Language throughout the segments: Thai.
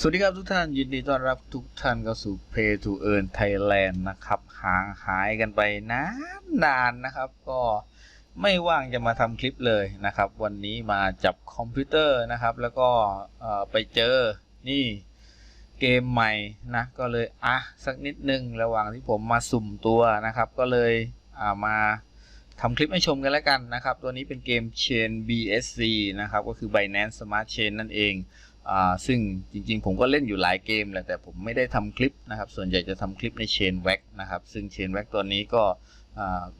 สวัสดีครับทุกท่านยินดีต้อนรับทุกท่านเข้าสู่ Pay to Earn Thailand นะครับห่างหายกันไปนานนานๆนะครับ ก็ไม่ว่างจะมาทำคลิปเลยนะครับ วันนี้มาจับคอมพิวเตอร์นะครับ แล้วก็ไปเจอนี่เกมใหม่นะ ก็เลยอะสักนิดนึงระหว่างที่ผมมาสุ่มตัวนะครับ ก็เลยามาทำคลิปให้ชมกันแล้วกันนะครับ ตัวนี้เป็นเกม Chain BSC นะครับ ก็คือ Binance Smart Chain นั่นเอง ซึ่งจริงๆ ผมก็เล่นอยู่หลายเกมแหละแต่ผมไม่ได้ทำคลิปนะครับ ส่วนใหญ่จะทำคลิปใน Chain w a c นะครับ ซึ่ง Chain w a c ตัวนี้ก็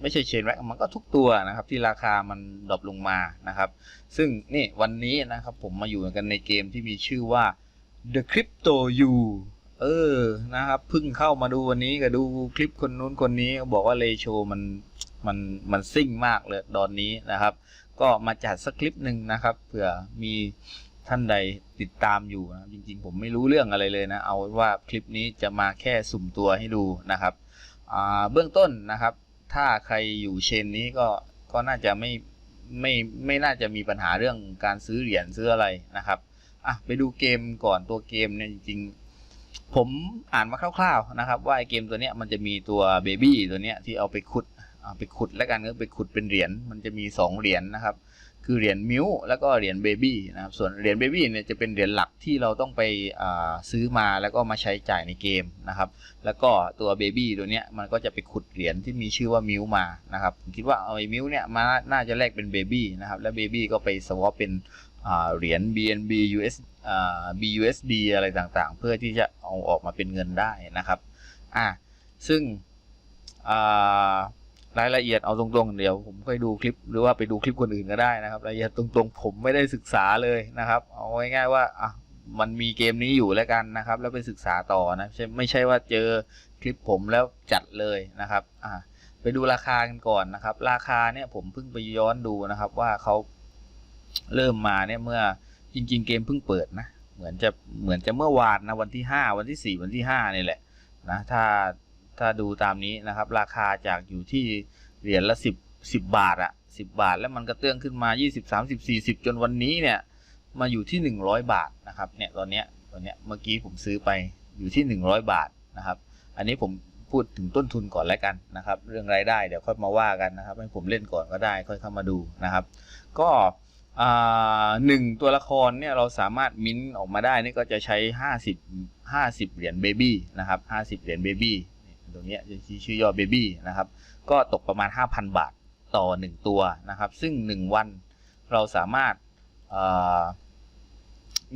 ไม่ใช่ Chain w a c มันก็ทุกตัวนะครับที่ราคามันดรอปลงมานะครับ ซึ่งนี่วันนี้นะครับผมมาอยู่กันในเกมที่มีชื่อว่า The Crypto U เออนะครับเพิ่งเข้ามาดูวันนี้ก็ดูคลิปคนนู้นคนนี้บอกว่าเลโชมันมันมันซิ่งมากเลยตอนนี้นะครับ ก็มาจัดสักคลิปหนึ่งนะครับเผื่อมี ท่านใดติดตามอยู่นะจริงๆ ผมไม่รู้เรื่องอะไรเลยนะ เอาว่าคลิปนี้จะมาแค่สุ่มตัวให้ดูนะครับเบื้องต้นนะครับ ถ้าใครอยู่เชนนี้ก็ก็น่าจะไม่ไม่ไม่น่าจะมีปัญหาเรื่องการซื้อเหรียญซื้ออะไรนะครับอะไปดูเกมก่อนตัวเกมเนี่ยจริงๆ ผมอ่านมาคร่าวๆนะครับ ว่าไอเกมตัวเนี้ยมันจะมีตัวเบบี้ตัวเนี้ยที่เอาไปขุดเอาไปขุดแล้วกันก็ไปขุดเป็นเหรียญมันจะมีสองเหรียญนะครับ คือเหรียญมิวแล้วก็เหรียญเบบี้นะครับส่วนเหรียญเบบี้เนี่ยจะเป็นเหรียญหลักที่เราต้องไปซื้อมาแล้วก็มาใช้จ่ายในเกมนะครับ แล้วก็ตัวเบบี้ตัวเนี้ยมันก็จะไปขุดเหรียญที่มีชื่อว่ามิวมานะครับผมคิดว่าเอาไอ้มิวเนี่ยมาน่าจะแลกเป็นเบบี้นะครับแล้วเบบี้ก็ไปสวอปเป็นเหรียญ BNB US อ่า BUSD อะไรต่างๆ เพื่อที่จะเอาออกมาเป็นเงินได้นะครับอ่าซึ่งอ่า รายละเอียดเอาตรงๆเดี๋ยวผมค่อยดูคลิปหรือว่าไปดูคลิปคนอื่นก็ได้นะครับรายละเอียดตรงๆ ผมไม่ได้ศึกษาเลยนะครับ เอาง่ายๆว่าอะมันมีเกมนี้อยู่แล้วกันนะครับ แล้วไปศึกษาต่อนะใช่ไม่ใช่ว่าเจอคลิปผมแล้วจัดเลยนะครับอะไปดูราคากันก่อนนะครับ ราคาเนี่ยผมเพิ่งไปย้อนดูนะครับ ว่าเขาเริ่มมาเนี่ยเมื่อจริง ๆ เกมเพิ่งเปิดนะ เหมือนจะเหมือนจะเมื่อวานนะวันที่ห้าวันที่สี่วันที่ห้านี่แหละนะถ้า ถ้าดูตามนี้นะครับ ราคาจากอยู่ที่เหรียญละสิบสิบบาทอะสิบบาท แล้วมันก็เตื้องขึ้นมายี่สิบสามสิบสี่สิบจนวันนี้เนี่ยมาอยู่ที่หนึ่งร้อยบาทนะครับเนี่ยตอนเนี้ยตอนเนี้ยเมื่อกี้ผมซื้อไปอยู่ที่หนึ่งร้อยบาทนะครับ อันนี้ผมพูดถึงต้นทุนก่อนแล้วกันนะครับ เรื่องรายได้เดี๋ยวค่อยมาว่ากันนะครับ ให้ผมเล่นก่อนก็ได้ค่อยเข้ามาดูนะครับ ก็อ่าหนึ่งตัวละครเนี่ยเราสามารถมิ้นท์ออกมาได้นี่ก็จะใช้ห้าสิบห้าสิบเหรียญเบบี้นะครับห้าสิบเหรียญเบบี้ ตรงเนี้จะชื่อชื่อย่อ baby นะครับ ก็ตกประมาณ 5,000 บาทต่อ 1 ตัวนะครับ ซึ่ง 1 วันเราสามารถ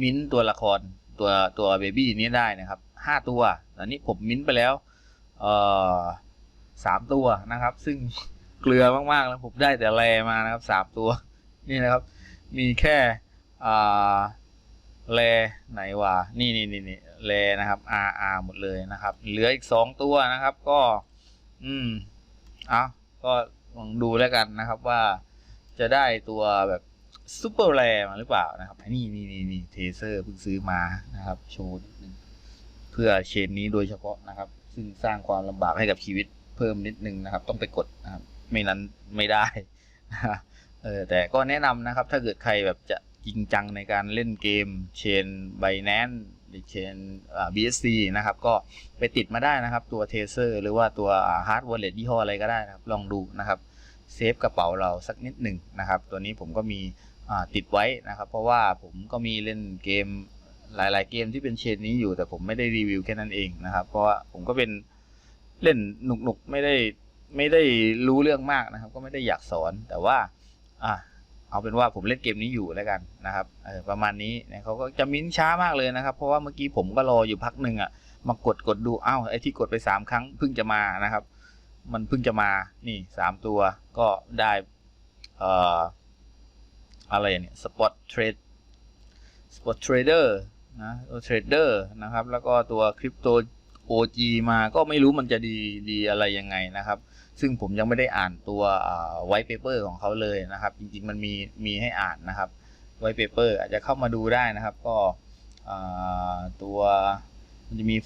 มิ้นตัวละครตัวตัว baby นี้ได้นะครับ 5 ตัว ตอนนี้ผมมิ้นไปแล้วสามตัวนะครับ ซึ่งเกลือมากๆแล้วผมได้แต่แรมานะครับสามตัว นี่นะครับ มีแค่ แรไหนวะนี่นี่นี่นี่แรนะครับ R R หมดเลยนะครับ เหลืออีกสองตัวนะครับ ก็ อืมเอาก็ลองดูแล้วกันนะครับว่าจะได้ตัวแบบซูเปอร์แรมาหรือเปล่านะครับนี่นี่นี่นี่เทเซอร์เพิ่งซื้อมานะครับ โชว์นิดนึงเพื่อเชนนี้โดยเฉพาะนะครับ ซึ่งสร้างความลำบากให้กับชีวิตเพิ่มนิดนึงนะครับ ต้องไปกดนะครับ ไม่นั้นไม่ได้เออแต่ก็แนะนำนะครับ ถ้าเกิดใครแบบจะ จริงจังในการเล่นเกมเชนไบแนนหรือเชน BSC นะครับ ก็ไปติดมาได้นะครับ ตัวเทเซอร์หรือว่าตัวฮาร์ดวอลเล็ตยี่ห้ออะไรก็ได้นะครับ ลองดูนะครับเซฟกระเป๋าเราสักนิดหนึ่งนะครับ ตัวนี้ผมก็มีติดไว้นะครับ เพราะว่าผมก็มีเล่นเกมหลาย ๆ เกมที่เป็นเชนนี้อยู่แต่ผมไม่ได้รีวิวแค่นั้นเองนะครับ เพราะว่าผมก็เป็นเล่นหนุกๆไม่ได้ไม่ได้รู้เรื่องมากนะครับ ก็ไม่ได้อยากสอนแต่ว่าอ่า เอาเป็นว่าผมเล่นเกมนี้อยู่แล้วกันนะครับเออประมาณนี้นะเขาก็จะมิ้นช้ามากเลยนะครับ เพราะว่าเมื่อกี้ผมก็รออยู่พักหนึ่งอะมากดกดดูอ้าวไอ้ที่กดไปสามครั้งเพิ่งจะมานะครับ มันเพิ่งจะมานี่สามตัวก็ได้เอ่ออะไรเนี่ยสปอตเทรดสปอตเทรดเดอร์นะเทรดเดอร์นะครับ แล้วก็ตัวคริปโต OG มาก็ไม่รู้มันจะดีดีอะไรยังไงนะครับ ซึ่งผมยังไม่ได้อ่านตัวไวท์เปเปอร์ของเขาเลยนะครับ จริงๆมันมีมีให้อ่านนะครับไวท์เปเปอร์อาจจะเข้ามาดูได้นะครับ ก็ตัวมันจะมี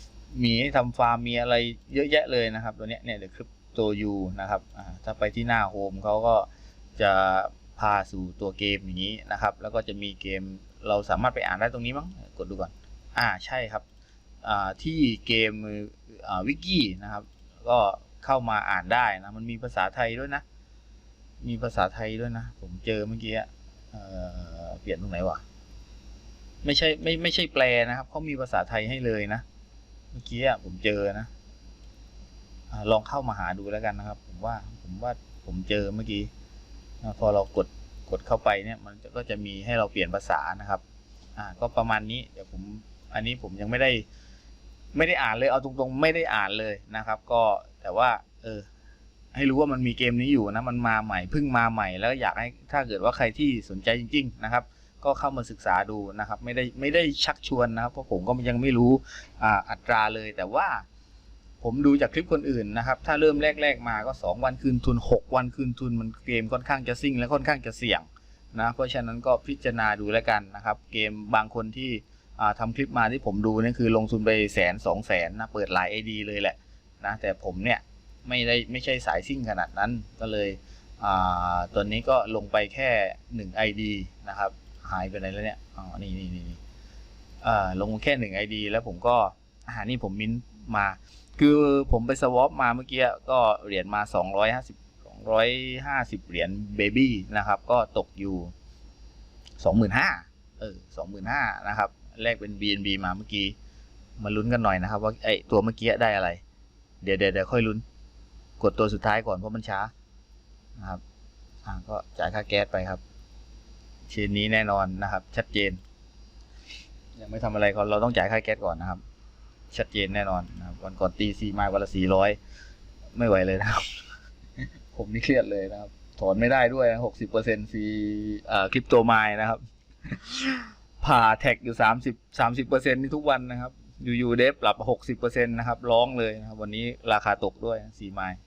มีให้ทำฟาร์มมีอะไรเยอะแยะเลยนะครับ ตัวเนี้ยเนี่ยเดี๋ยวคริปโตยูนะครับถ้าไปที่หน้าโฮมเขาก็จะพาสู่ตัวเกมอย่างนี้นะครับ แล้วก็จะมีเกมเราสามารถไปอ่านได้ตรงนี้มั้งกดดูก่อน อ่าใช่ครับ ที่เกมวิกี้นะครับ ก็เข้ามาอ่านได้นะ มันมีภาษาไทยด้วยนะ มีภาษาไทยด้วยนะ ผมเจอเมื่อกี้เปลี่ยนตรงไหนวะไม่ใช่ไม่ไม่ใช่แปลนะครับเขามีภาษาไทยให้เลยนะ เมื่อกี้ผมเจอนะอลองเข้ามาหาดูแล้วกันนะครับ ผมว่าผมว่าผมเจอเมื่อกี้พอเรากดกดเข้าไปเนี่ย มันก็จะมีให้เราเปลี่ยนภาษานะครับ อ่า ก็ประมาณนี้ เดี๋ยวผม อันนี้ผมยังไม่ได้ ไม่ได้อ่านเลยเอาตรงๆ ไม่ได้อ่านเลยนะครับ ก็แต่ว่า เออ ให้รู้ว่ามันมีเกมนี้อยู่นะ มันมาใหม่เพิ่งมาใหม่ แล้วอยากให้ถ้าเกิดว่าใครที่สนใจจริง ๆ นะครับ ก็เข้ามาศึกษาดูนะครับ ไม่ได้ไม่ได้ชักชวนนะครับ เพราะผมก็ยังไม่รู้อ่าอัตราเลย แต่ว่า ผมดูจากคลิปคนอื่นนะครับ ถ้าเริ่มแรก ๆ มาก็ 2 วันคืนทุน 6 วันคืนทุน มันเกมค่อนข้างจะซิ่งและค่อนข้างจะเสี่ยงนะ เพราะฉะนั้นก็พิจารณาดูแล้วกันนะครับ เกมบางคนที่ อ่าทำคลิปมาที่ผมดูนี่คือลงทุนไปแสนสองแสนนะเปิดหลายไอดีเลยแหละนะแต่ผมเนี่ยไม่ได้ไม่ใช่สายซิ่งขนาดนั้นก็เลยตัวนี้ก็ลงไปแค่หนึ่งไอดีนะครับ หายไปไหนแล้วเนี่ยอ๋อนี่นี่นี่ลงแค่หนึ่งไอดีแล้วผมก็อ่านี่ผมมิ้นท์มา คือผมไปสวอปมาเมื่อกี้ก็เหรียญมาสองร้อยห้าสิบสองร้อยห้าสิบเหรียญเบบี้นะครับ ก็ตกอยู่สองหมื่นห้าเออสองหมื่นห้านะครับ แลกเป็น BNB มาเมื่อกี้ มาลุ้นกันหน่อยนะครับ ว่าไอตัวเมื่อกี้ได้อะไร เดี๋ยวเดี๋ยวเดี๋ยวค่อยลุ้น กดตัวสุดท้ายก่อนเพราะมันช้านะครับอ่าก็จ่ายค่าแก๊สไปครับเชนนี้แน่นอนนะครับ ชัดเจน ยังไม่ทำอะไรก่อนเราต้องจ่ายค่าแก๊สก่อนนะครับ ชัดเจนแน่นอนนะครับวันก่อนตีซีมาวันละสี่ร้อยไม่ไหวเลยนะครับ ผมนี่เครียดเลยนะครับ ถอนไม่ได้ด้วยหกสิบเปอร์เซ็นต์ฟรีอ่าคริปโตไมล์นะครับ ผ่าแท็กอยู่สามสิบสามสิบเปอร์เซ็นนี่ทุกวันนะครับ อยู่ๆเดฟปรับหกสิบเปอร์เซ็นต์นะครับ ร้องเลยนะครับ วันนี้ราคาตกด้วยสี่ไมล์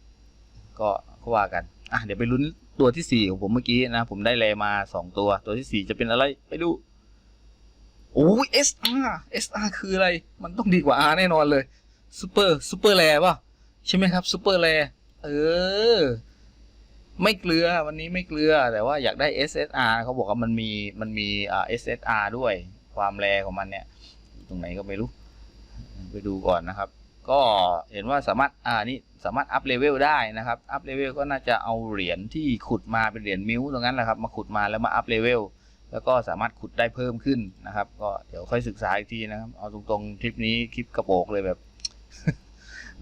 ก็ก็ว่ากัน อะเดี๋ยวไปลุ้นตัวที่สี่ของผมเมื่อกี้นะ ผมได้แลมาสองตัว ตัวที่สี่จะเป็นอะไร ไปดู โอ้ย SR SR คืออะไร มันต้องดีกว่า R แน่นอนเลยซูเปอร์ซูเปอร์แลป่ะ ใช่ไหมครับซูเปอร์แลเออ ไม่เกลือวันนี้ไม่เกลือแต่ว่าอยากได้ SSR เขาบอกว่ามันมีมันมีอ่า SSR ด้วยความแรงของมันเนี่ย ตรงไหนก็ไม่รู้ ไปดูก่อนนะครับ ก็เห็นว่าสามารถอ่านี่สามารถอัพเลเวลได้นะครับอัพเลเวลก็น่าจะเอาเหรียญที่ขุดมาเป็นเหรียญมิวตรงนั้นแหละครับมาขุดมาแล้วมาอัพเลเวลแล้วก็สามารถขุดได้เพิ่มขึ้นนะครับ ก็เดี๋ยวค่อยศึกษาอีกทีนะครับ เอาตรงๆคลิปนี้คลิปกระโปกเลยแบบ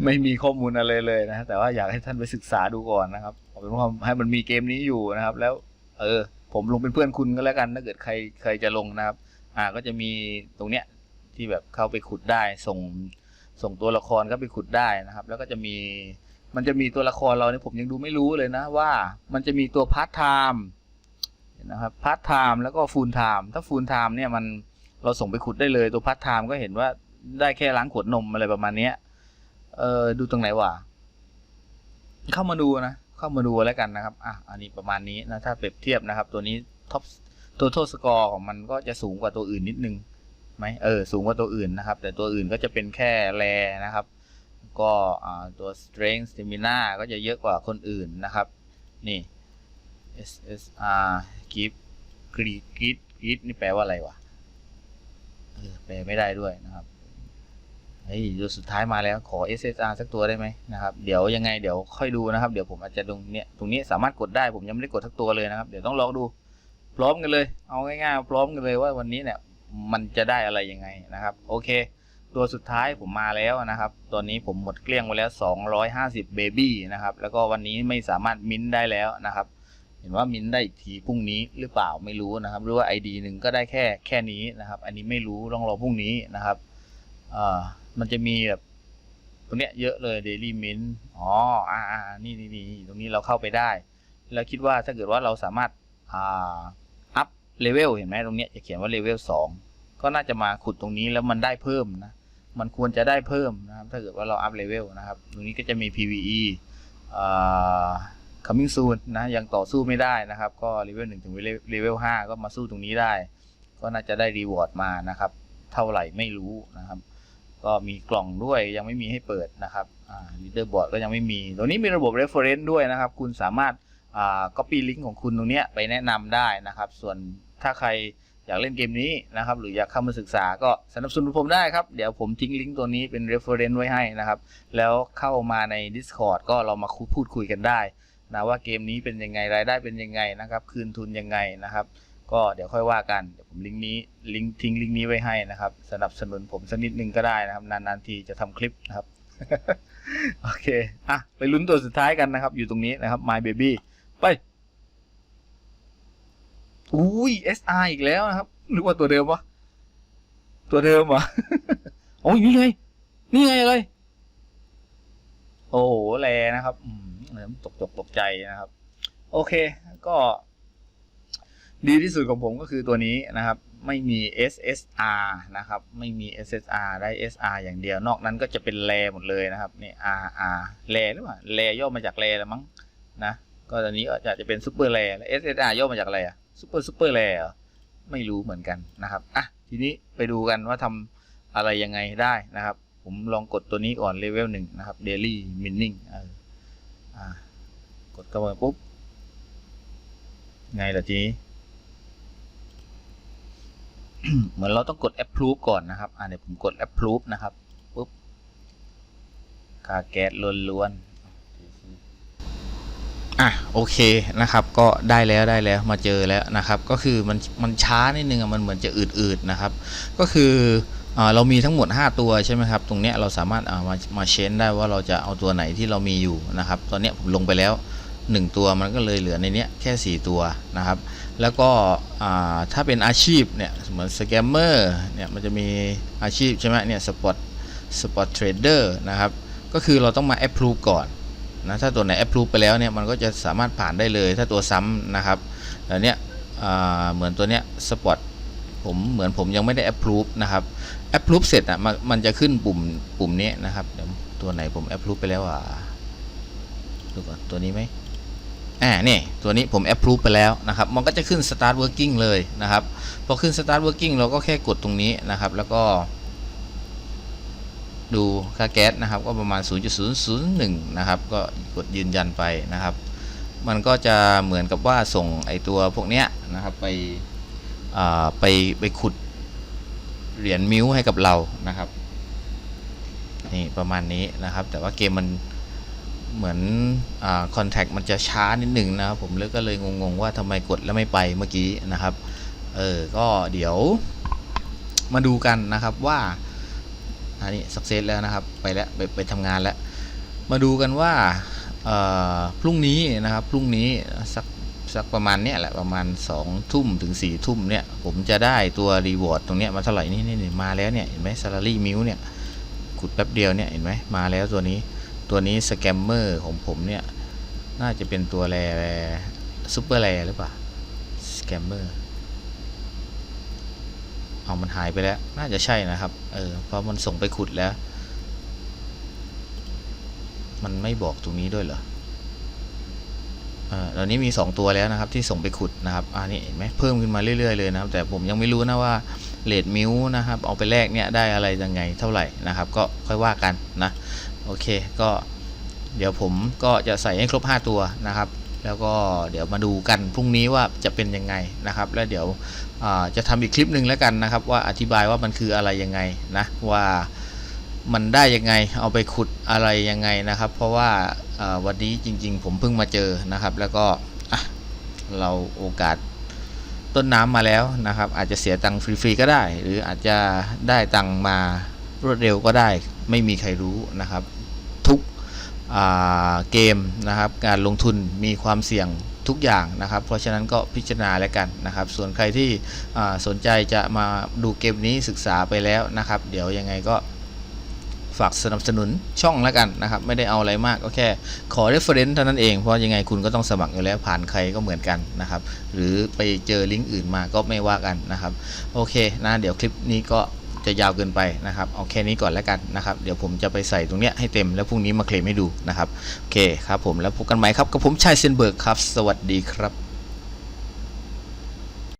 ไม่มีข้อมูลอะไรเลยนะ แต่ว่าอยากให้ท่านไปศึกษาดูก่อนนะครับเอาเป็นว่าให้มันมีเกมนี้อยู่นะครับ แล้ว เออ ผมลงเป็นเพื่อนคุณก็แล้วกันถ้าเกิดใครใครจะลงนะครับ อ่าก็จะมีตรงเนี้ยที่แบบเข้าไปขุดได้ส่งส่งตัวละครเข้าไปขุดได้นะครับ แล้วก็จะมีมันจะมีตัวละครเราเนี่ยผมยังดูไม่รู้เลยนะ ว่ามันจะมีตัวพาร์ทไทม์นะครับพาร์ทไทม์แล้วก็ฟูลไทม์ถ้าฟูลไทม์เนี่ยมันเราส่งไปขุดได้เลยตัวพาร์ทไทม์ก็เห็นว่าได้แค่ล้างขวดนมอะไรประมาณเนี้ย เออดูตรงไหนวะเข้ามาดูนะ เข้ามาดูแล้วกันนะครับ อะ อันนี้ประมาณนี้นะ ถ้าเปรียบเทียบนะครับ ตัวนี้ท็อปตัวโทษสกอร์ของมันก็จะสูงกว่าตัวอื่นนิดนึงไหมเออ สูงกว่าตัวอื่นนะครับ แต่ตัวอื่นก็จะเป็นแค่แรนะครับ ก็ตัว strength stamina ก็จะเยอะกว่าคนอื่นนะครับ นี่ SSR give grid grid grid นี่แปลว่าอะไรวะ เออ แปลไม่ได้ด้วยนะครับ เฮ้ยตัวสุดท้ายมาแล้วขอ SSR สักตัวได้ไหมนะครับ เดี๋ยวยังไงเดี๋ยวค่อยดูนะครับ เดี๋ยวผมอาจจะตรงเนี้ยตรงนี้สามารถกดได้ผมยังไม่ได้กดสักตัวเลยนะครับ เดี๋ยวต้องลองดู พร้อมกันเลย เอาง่ายๆพร้อมกันเลยว่าวันนี้เนี่ยมันจะได้อะไรยังไงนะครับ โอเค ตัวสุดท้ายผมมาแล้วนะครับ ตอนนี้ผมหมดเกลี้ยงไปแล้ว 250เบบี้นะครับ แล้วก็วันนี้ไม่สามารถมิ้นท์ได้แล้วนะครับ เห็นว่ามิ้นท์ได้อีกทีพรุ่งนี้หรือเปล่าไม่รู้นะครับหรือว่า ID หนึ่งก็ได้แค่แค่นี้นะครับ อันนี้ไม่รู้ต้องรอพรุ่งนี้นะครับ อ่ามันจะมีแบบตรงเนี้ยเยอะเลย Daily Mint อ๋ออ่าอ่านี่นี่นี่ตรงนี้เราเข้าไปได้ แล้วคิดว่าถ้าเกิดว่าเราสามารถอ่าอัพเลเวลเห็นไหมตรงเนี้ยจะเขียนว่าเลเวลสองก็น่าจะมาขุดตรงนี้แล้วมันได้เพิ่มนะ มันควรจะได้เพิ่มนะครับถ้าเกิดว่าเราอัพเลเวลนะครับ ตรงนี้ก็จะมี PVE อ่า coming soon นะยังต่อสู้ไม่ได้นะครับ ก็เลเวลหนึ่งถึงเลเวลห้าก็มาสู้ตรงนี้ได้ ก็น่าจะได้รีวอร์ดมานะครับ เท่าไหร่ไม่รู้นะครับ ก็มีกล่องด้วยยังไม่มีให้เปิดนะครับอ่า leader board ก็ยังไม่มีตรงนี้มีระบบ reference ด้วยนะครับ คุณสามารถอ่า copy link ของคุณตรงนี้ไปแนะนำได้นะครับ ส่วนถ้าใครอยากเล่นเกมนี้นะครับ หรืออยากเข้ามาศึกษาก็สนับสนุนผมได้ครับ เดี๋ยวผมทิ้งลิงก์ตัวนี้เป็น reference ไว้ให้นะครับ แล้วเข้ามาใน Discord ก็เรามาพูดคุยกันได้นะว่าเกมนี้เป็นยังไงรายได้เป็นยังไงนะครับ คืนทุนยังไงนะครับ ก็เดี๋ยวค่อยว่ากันเดี๋ยวผมลิงก์นี้ลิงก์ทิ้งลิงก์นี้ไว้ให้นะครับ สนับสนุนผมสักนิดนึงก็ได้นะครับ นานๆทีจะทำคลิปนะครับโอเคอะไปลุ้นตัวสุดท้ายกันนะครับ อยู่ตรงนี้นะครับ My Baby ไปอุ้ย SR อีกแล้วนะครับนึกว่าตัวเดิมวะตัวเดิมวะโอ้ยนี่ไงนี่ไงเลยโอ้โหแลนะครับอืมตกตกตกใจนะครับ โอเค ก็ ดีที่สุดของผมก็คือตัวนี้นะครับ ไม่มี SSR นะครับ ไม่มี SSR ได้ SR อย่างเดียวนอกนั้นก็จะเป็นแรหมดเลยนะครับนี่ RR แรหรือเปล่าแรย่อมาจากแรแล้วมั้งนะก็ตอนนี้ก็จจะเป็นซูเปอร์แรแล้ว SSR ย่อมาจากอะไรอะซูเปอร์ซูเปอร์แรไม่รู้เหมือนกันนะครับอะทีนี้ไปดูกันว่าทำอะไรยังไงได้นะครับ ผมลองกดตัวนี้ก่อนเลเวลหนึ่งนะครับ daily mining อออ่ากดเข้าไปปุ๊บไงล่ะทีนี้ เหมือนเราต้องกด approve ก่อนนะครับ อ่าเดี๋ยวผมกด approve นะครับปุ๊บคาแก๊สล้วนๆอะโอเคนะครับ ก็ได้แล้วได้แล้วมาเจอแล้วนะครับ ก็คือมันมันช้านิดนึงอะมันเหมือนจะอืดๆนะครับ ก็คืออ่าเรามีทั้งหมด 5 ตัวใช่ไหมครับ ตรงเนี้ยเราสามารถอ่ามามาเชนได้ว่าเราจะเอาตัวไหนที่เรามีอยู่นะครับ ตอนเนี้ยผมลงไปแล้ว 1 ตัวมันก็เลยเหลือในนี้แค่ 4 ตัวนะครับ แล้วก็ถ้าเป็นอาชีพเนี่ยเหมือนสแกมเมอร์เนี่ยมันจะมีอาชีพใช่ไหมเนี่ยสปอตสปอตเทรดเดอร์นะครับ ก็คือเราต้องมา approve ก่อนนะถ้าตัวไหน approve ไปแล้วเนี่ยมันก็จะสามารถผ่านได้เลยถ้าตัวซ้ำนะครับแต่เนี้ยเหมือนตัวเนี้ยสปอตผมเหมือนผมยังไม่ได้ approve นะครับ approve เสร็จอะมันมันจะขึ้นปุ่มปุ่มนี้นะครับเดี๋ยวตัวไหนผม approve ไปแล้วอะดูก่อนตัวนี้ไหม อ่านี่ตัวนี้ผม approve ไปแล้วนะครับ มันก็จะขึ้น start working เลยนะครับ พอขึ้น start working เราก็แค่กดตรงนี้นะครับ แล้วก็ ดูค่าแก๊สนะครับ ก็ประมาณ 0.001 นะครับ ก็กดยืนยันไปนะครับ มันก็จะเหมือนกับว่าส่งไอตัวพวกเนี้ยนะครับ ไปไปไปขุดเหรียญมิวให้กับเรานะครับ นี่ประมาณนี้นะครับ แต่ว่าเกมมัน เหมือนคอนแทคมันจะช้านิดหนึ่งนะครับผมเลยก็เลยงงๆว่าทำไมกดแล้วไม่ไปเมื่อกี้นะครับ เออ ก็เดี๋ยวมาดูกันนะครับว่าอันนี้สักเซสแล้วนะครับ ไปแล้วไปไปทำงานแล้ว มาดูกันว่าพรุ่งนี้นะครับ พรุ่งนี้สักสักประมาณเนี้ยแหละประมาณ2ทุ่มถึง4ทุ่มเนี่ย ผมจะได้ตัวรีวอร์ดตรงเนี้ยมาเท่าไหร่นี่นี่นี่มาแล้วเนี่ยเห็นไหมซาลารี่มิวเนี่ยขุดแป๊บเดียวเนี่ยเห็นไหมมาแล้วตัวนี้ ตัวนี้สแกมเมอร์ของผมเนี่ย น่าจะเป็นตัวแรซูเปอร์แรหรือเปล่าสแกมเมอร์เอามันหายไปแล้ว น่าจะใช่นะครับ เออ เพราะมันส่งไปขุดแล้ว มันไม่บอกตรงนี้ด้วยเหรอเออตอนนี้มี 2 ตัวแล้วนะครับที่ส่งไปขุดนะครับอ่านี่เห็นไหมเพิ่มขึ้นมาเรื่อยๆเลยนะครับ แต่ผมยังไม่รู้นะว่าเลดมิวนะครับเอาไปแลกเนี่ยได้อะไรยังไงเท่าไหร่นะครับ ก็ค่อยว่ากันนะ โอเคก็เดี๋ยวผมก็จะใส่ให้ครบ 5 ตัวนะครับ แล้วก็เดี๋ยวมาดูกันพรุ่งนี้ว่าจะเป็นยังไงนะครับ แล้วเดี๋ยวจะทำอีกคลิปหนึ่งแล้วกันนะครับ ว่าอธิบายว่ามันคืออะไรยังไงนะว่ามันได้ยังไงเอาไปขุดอะไรยังไงนะครับ เพราะว่าวันนี้จริง ๆ ผมเพิ่งมาเจอนะครับ แล้วก็เราโอกาสต้นน้ำมาแล้วนะครับ อาจจะเสียตังค์ฟรีๆก็ได้ หรืออาจจะได้ตังค์มารวดเร็วก็ได้ ไม่มีใครรู้นะครับ เกมนะครับการลงทุนมีความเสี่ยงทุกอย่างนะครับ เพราะฉะนั้นก็พิจารณาแล้วกันนะครับ ส่วนใครที่สนใจจะมาดูเกมนี้ศึกษาไปแล้วนะครับ เดี๋ยวยังไงก็ฝากสนับสนุนช่องแล้วกันนะครับ ไม่ได้เอาอะไรมากก็แค่ขอ reference เท่านั้นเอง เพราะยังไงคุณก็ต้องสมัครอยู่แล้วผ่านใครก็เหมือนกันนะครับ หรือไปเจอลิงก์อื่นมาก็ไม่ว่ากันนะครับ โอเคนะเดี๋ยวคลิปนี้ก็ จะยาวเกินไปนะครับเอาแค่นี้ก่อนแล้วกันนะครับเดี๋ยวผมจะไปใส่ตรงเนี้ยให้เต็มแล้วพรุ่งนี้มาเคลมให้ดูนะครับโอเคครับผมแล้วพบกันใหม่ครับกับผมชายเซนเบิร์กครับ สวัสดีครับ